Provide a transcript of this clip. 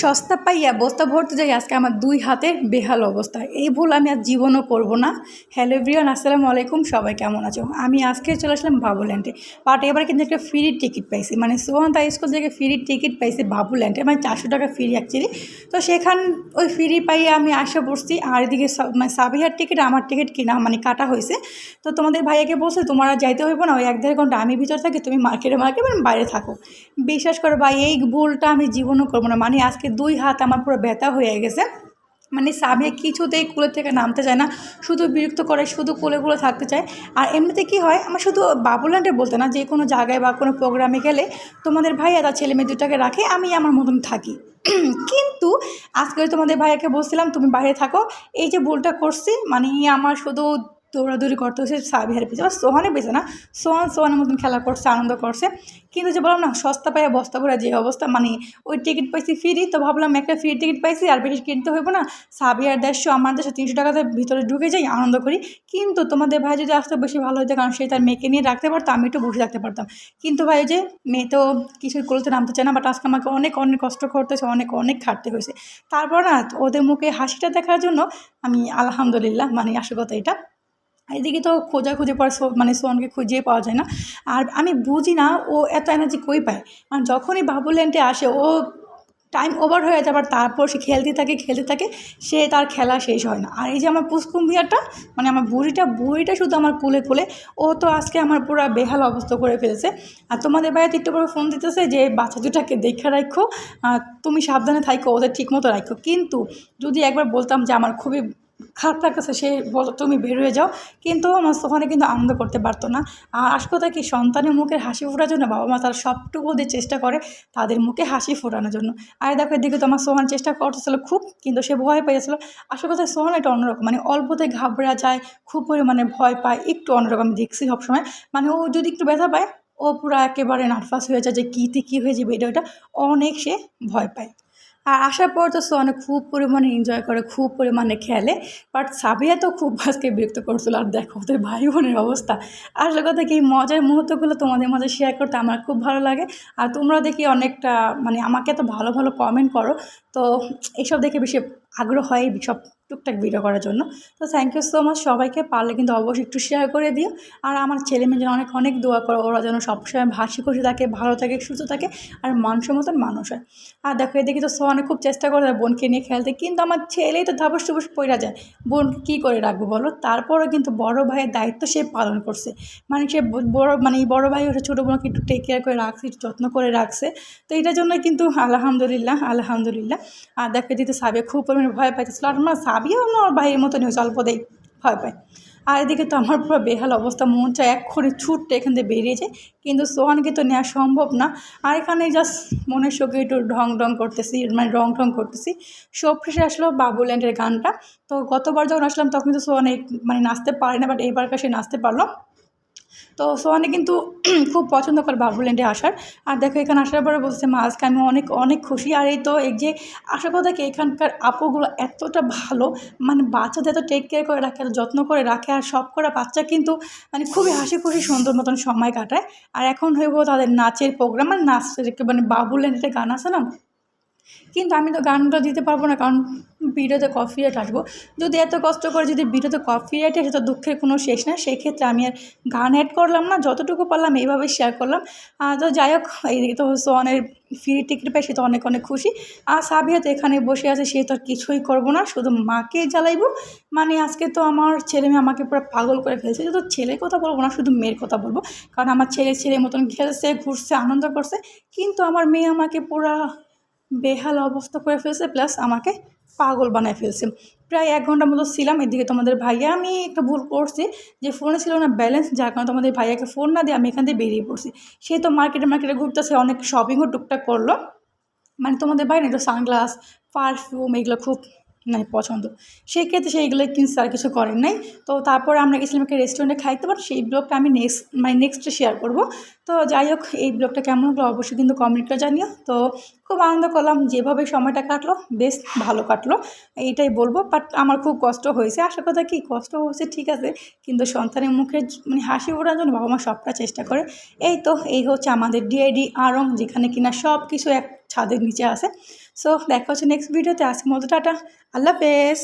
সস্তা পাইয়া বস্তা ভরতে যাই, আজকে আমার দুই হাতের বেহাল অবস্থা। এই ভুল আমি আর জীবনও করব না। হ্যালো ব্রিয়ান আসসালামু আলাইকুম, সবাই কেমন আছো? আমি আজকে চলে আসলাম বাবুল্যান্ডে বাট এবার কিন্তু একটা ফ্রি টিকিট পাইছি। মানে সোহান তাই স্কুল থেকে ফ্রি টিকিট পাইছি বাবুল্যান্ডে মানে চারশো টাকা ফ্রি অ্যাকচুয়ালি তো সেখান, ওই ফ্রি পাইয়ে আমি আসা পড়ছি আর এদিকে মানে সাবিহার টিকিট আমার টিকিট কিনা মানে কাটা হয়েছে। তো তোমাদের ভাইয়াকে বলছে, তোমার যাইতে হইব না, ওই এক দেড় ঘণ্টা আমি ভিতর থাকি, তুমি মার্কেটে মার্কেট মানে বাইরে থাকো। বিশ্বাস করো ভাই, এই ভুলটা আমি জীবনও করব না। মানে আজকে দুই হাত আমার পুরো ব্যথা হয়ে গেছে। মানে সাবিয়া কিছুতেই কুলে থেকে নামতে চায় না, শুধু বিরক্ত করে, শুধু কোলে কোলে থাকতে চায়। আর এমনিতে কি হয়, আমার শুধু বাবুল্যান্ডে বলতে না, যে কোনো জায়গায় বা কোনো প্রোগ্রামে গেলে তোমাদের ভাইয়া তার ছেলে মেয়ে দুটাকে রাখে, আমি আমার মতন থাকি। কিন্তু আজকে তোমাদের ভাইয়াকে বলছিলাম, তুমি বাইরে থাকো। এই যে ভুলটা করছি মানে আমার শুধু দৌড়াদৌড়ি করতে হচ্ছে সাবিহার পিছনে বা সোহানের পিছনে না। সোহান, সোহানের মতন খেলা করছে, আনন্দ করছে। কিন্তু যে বললাম না, সস্তা পায়ে বস্তা ভরা যে অবস্থা মানে ওই টিকিট পাইছি ফ্রি তো ভাবলাম একটা ফ্রি টিকিট পাইছি, আর বেশি কিনতে হইব না। সাবিয়ার দেড়শো, আমার দেড়শো, তিনশো টাকাতে ভিতরে ঢুকে যাই, আনন্দ করি। কিন্তু তোমাদের ভাই যদি আসতে, বেশি ভালো হতো কারণ সে তার মেয়েকে নিয়ে রাখতে পারতো, আমি একটু বসে রাখতে পারতাম। কিন্তু ভাই যে মেয়ে তো কিছু করতে নামতে চায় না বাট আজকে আমাকে অনেক অনেক কষ্ট করতে হয়েছে অনেক অনেক খাটতে হয়েছে। তারপর না, ওদের মুখে হাসিটা দেখার জন্য আমি আলহামদুলিল্লাহ মানে আসল কথা এটা এদিকে তো খোঁজাখুঁজি পরে সো- মানে সোনকে খুঁজিয়ে পাওয়া যায় না। আর আমি বুঝি না ও এত এনার্জি কই পায়? আর যখনই বাবুল্যান্ডে আসে, ও টাইম ওভার হয়ে যায় যাবার তারপর সে খেলতে থাকে খেলতে থাকে, সে তার খেলা শেষ হয় না। আর এই যে আমার পুষ্কুম্ভিয়াটা মানে আমার বুড়িটা বুড়িটা শুধু আমার কুলে কুলে, ও তো আজকে আমার পুরো বেহাল অবস্থা করে ফেলছে। আর তোমাদের বাড়িতে একটু পরে ফোন দিতেছে যে, বাচ্চা দুটাকে দেখে রাখো তুমি সাবধানে থাকো ওদের ঠিক মতো রাখো কিন্তু যদি একবার বলতাম যে, আমার খুবই খারাপ লাগতেছে, সে বলো, তুমি বের হয়ে যাও। কিন্তু আমার সোহানে কিন্তু আনন্দ করতে পারতো না। আর আস কথা কি, সন্তানের মুখের হাসি ফোটার জন্য বাবা মা তার সবটুকু ওদের চেষ্টা করে তাদের মুখে হাসি ফোটানোর জন্য। আর দেখো, এদিকে তো আমার সোহান চেষ্টা করতেছিল খুব, কিন্তু সে ভয় পেয়েছিল। আসল কথা সোহান একটা অন্যরকম মানে অল্পতে ঘাবড়া যায়, খুব পরিমাণে ভয় পায়, একটু অন্যরকম দেখছি সবসময়। মানে ও যদি একটু ব্যথা পায়, ও পুরো একেবারে নার্ভাস হয়ে যায় যে কীতে কী হয়ে যাবে, এটা, ওটা অনেক সে ভয় পায়। আর আসার পর তো সোহানা খুব পরিমাণে এনজয় করে, খুব পরিমাণে খেলে। বাট সাবিয়া তো খুব আজকে বিরক্ত করছিল। আর দেখো ওদের ভাই বোনের অবস্থা। আসলে কথা কি, মজার মুহূর্তগুলো তোমাদের মাঝে শেয়ার করতে আমার খুব ভালো লাগে। আর তোমরা দেখি অনেকটা মানে আমাকে তো ভালো ভালো কমেন্ট করো। তো এইসব দেখে বেশি আগ্রহ হয় এই সব টুকটাক ভিডিও করার জন্য। তো থ্যাংক ইউ সো মাচ সবাইকে। পারলে কিন্তু অবশ্যই একটু শেয়ার করে দিও। আর আমার ছেলে মেয়ে যেন অনেক অনেক দোয়া করো। ওরা যেন সবসময় হাসি খুশি থাকে, ভালো থাকে, সুস্থ থাকে আর মানুষের মতন মানুষ হয়। আর দেখো, এদিকে তো সো অনেক খুব চেষ্টা করে বোনকে নিয়ে খেলতে, কিন্তু আমার ছেলেই তো ধাপস টুপস পড়া যায়। বোনকে কী করে রাখব বলো? তারপরও কিন্তু বড় ভাইয়ের দায়িত্ব সে পালন করছে। মানে সে বড় মানে এই বড় ভাই ওটা ছোটো বোনকে একটু টেক কেয়ার করে রাখছে, একটু যত্ন করে রাখছে। তো এটার জন্য কিন্তু আলহামদুলিল্লাহ আলহামদুলিল্লাহ। আর দেখো, এদিকে সাবিয়া খুব ভয় পাইতেছিল। আর আমার সাবিয়াও না ওর ভাইয়ের মতনই হয়েছে অল্পতেই ভয় পায় আর এদিকে তো আমার পুরো বেহাল অবস্থা, মন চায় এক্ষুনি ছুটতে এখান থেকে বেরিয়ে যায় কিন্তু সোহানকে তো নেওয়া সম্ভব না। আর এখানে জাস্ট মনের শোকে একটু ঢং ঢং করতেছি মানে রং ঢং করতেছি। সব শেষে আসলো বাবুল্যান্ডের গানটা। তো গতবার যখন আসলাম তখন তো সোহান মানে নাচতে পারে না বাট এবারকার সে নাচতে পারল। তো সোহানে কিন্তু খুব পছন্দ করে বাবুল্যান্ডে আসার। আর দেখো এখানে আসার পরে বলছে মা আজকে আমি অনেক অনেক খুশি। আর এই তো এই যে আশা কথা কি এখানকার আপুগুলো এতটা ভালো মানে বাচ্চাদের এত টেক কেয়ার করে রাখে, এত যত্ন করে রাখে, আর সব করা বাচ্চা কিন্তু মানে খুবই হাসি খুশি সুন্দর মতন সময় কাটায়। আর এখন হইব তাদের নাচের প্রোগ্রাম আর নাচের মানে বাবুল্যান্ডে গান আছে না? কিন্তু আমি তো গানটা দিতে পারব না, কারণ ভিডিওতে কফি রেট আসব। যদি এত কষ্ট করে যদি ভিডিওতে কফি রেট আসে তো দুঃখের কোনো শেষ না সেই ক্ষেত্রে আমি আর গান অ্যাড করলাম না, যতটুকু পারলাম এইভাবে শেয়ার করলাম। তো যাই হোক, এইদিকে তো সোহানের ফ্রি টিকিট পাই, সে তো অনেক অনেক খুশি। আর সাবিয়া তো এখানে বসে আছে, সে তো আর কিছুই করব না, শুধু মাকে জ্বালাইবো। মানে আজকে তো আমার ছেলে মেয়ে আমাকে পুরো পাগল করে ফেলছে তো ছেলের কথা বলব না, শুধু মেয়ের কথা বলব। কারণ আমার ছেলে ছেলের মতন খেলছে, ঘুরছে, আনন্দ করছে, কিন্তু আমার মেয়ে আমাকে পুরা বেহাল অবস্থা করে ফেলছে প্লাস আমাকে পাগল বানায় ফেলছে। প্রায় এক ঘণ্টার মতো ছিলাম এদিকে তোমাদের ভাইয়া। আমি একটা ভুল করছি যে ফোনে ছিল না ব্যালেন্স যার কারণে তোমাদের ভাইয়াকে ফোন না দিয়ে আমি এখান থেকে বেরিয়ে পড়ছি। সে তো মার্কেটে মার্কেটে ঘুরতেছে, অনেক শপিংও টুকটাক করল। মানে তোমাদের ভাই না একটু সানগ্লাস পারফিউম এগুলো খুব মানে পছন্দ। সেই ক্ষেত্রে সেইগুলো কিনছে আর কিছু করেন নাই। তো তারপর আমরা গেছিলাম একটা রেস্টুরেন্টে খাইতে পারি সেই ব্লগটা আমি নেক্সট মানে নেক্সটে শেয়ার করব। তো যাই হোক, এই ব্লগটা কেমন হলো অবশ্যই কিন্তু কমেন্ট করে জানিও। তো খুব আনন্দ করলাম যেভাবে সময়টা কাটলো, বেশ ভালো কাটলো, এইটাই বলব। বাট আমার খুব কষ্ট হয়েছে। আশা কথা কি, কষ্ট হয়েছে ঠিক আছে, কিন্তু সন্তানের মুখে মানে হাসি ওঠার জন্য বাবা মা সবটা চেষ্টা করে। এই তো, এই হচ্ছে আমাদের ডিআইডি আরং, যেখানে কিনা সব কিছু এক ছাদের নিচে আছে। সো দেখা হচ্ছে নেক্সট ভিডিওতে আজকের মতো টাটা। আল্লাহ হাফেজ।